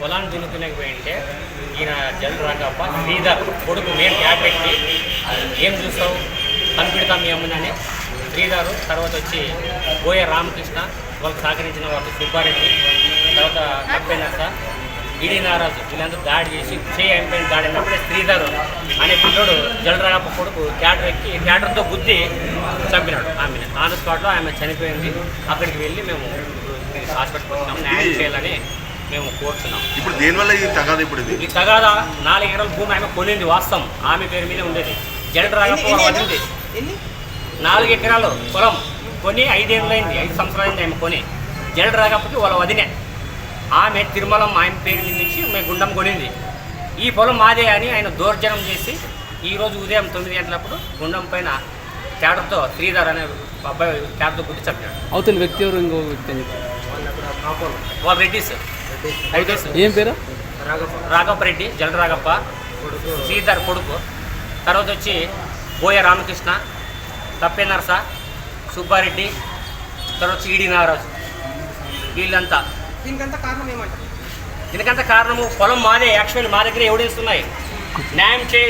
పొలాన్ని దున్నుకునేకి పోయింటే ఈయన జల్ రాకప్ప శ్రీధర్ కొడుకు మేము క్యాబ్ పెట్టి ఏం చూస్తావు? కనిపెడతాం ఏమని శ్రీధరు తర్వాత వచ్చి బోయ రామకృష్ణ వాళ్ళకి సహకరించిన వాళ్ళు సుబ్బారెడ్డి తర్వాత కప్పెనర్స ఈడీ నారాజు వీళ్ళందరూ దాడి చేసి చే అయిపోయిన దాడి అయినప్పుడే శ్రీధర్ అనే పిల్లోడు జలరాగప్ప కొడుకు క్యాటర్ ఎక్కి క్యాటర్తో గుద్ది చంపినాడు ఆమెను. ఆన్ స్పాట్లో ఆమె చనిపోయింది. అక్కడికి వెళ్ళి మేము హాస్పిటల్కి వచ్చినాం న్యాయం చేయాలని మేము కోరుతున్నాం ఇప్పుడు దేనివల్ల ఇది తగాదు ఇప్పుడు ఇది? ఈ తగాదా నాలుగు ఎకరాల భూమి ఆమె కొనింది వాస్తవం. ఆమె పేరు మీదే ఉండేది. ఉంది ఎన్ని నాలుగు ఎకరాలు పొలం కొని ఐదేళ్ళైంది ఐదు సంవత్సరాలైంది ఆమె కొని. జలడు రాకపోతే వాళ్ళ వదినే. ఆమె తిరుమలం ఆయన పేరు మీద నుంచి మేము గుండం కొనింది. ఈ పొలం మాదే అని ఆయన దౌర్జన్యం చేసి ఈ రోజు ఉదయం తొమ్మిది గంటలప్పుడు గుండం పైన తేడతో శ్రీధర్ అనే అబ్బాయి తేడతో గుద్ది చంపాడు అవతల వ్యక్తి ఎవరు ఇంకో వ్యక్తి అని చెప్పి. వాళ్ళ రెడ్డిస్ రెడ్డిస్ ఏం పేరు? రాఘప్ప. రెడ్డి జల రాఘప్ప. శ్రీధర్ కొడుకు. తర్వాత వచ్చి బోయ రామకృష్ణ తప్పే నరస సుబ్బారెడ్డి తర్వాత వచ్చి ఈడి నాగరాజు. వీళ్ళంతా. దీనికంతా కారణం ఏమంటారు? దీనికంత కారణము పొలం మాదే యాక్చువల్ మా దగ్గర ఎవిడెన్స్ ఉన్నాయి న్యాయం చే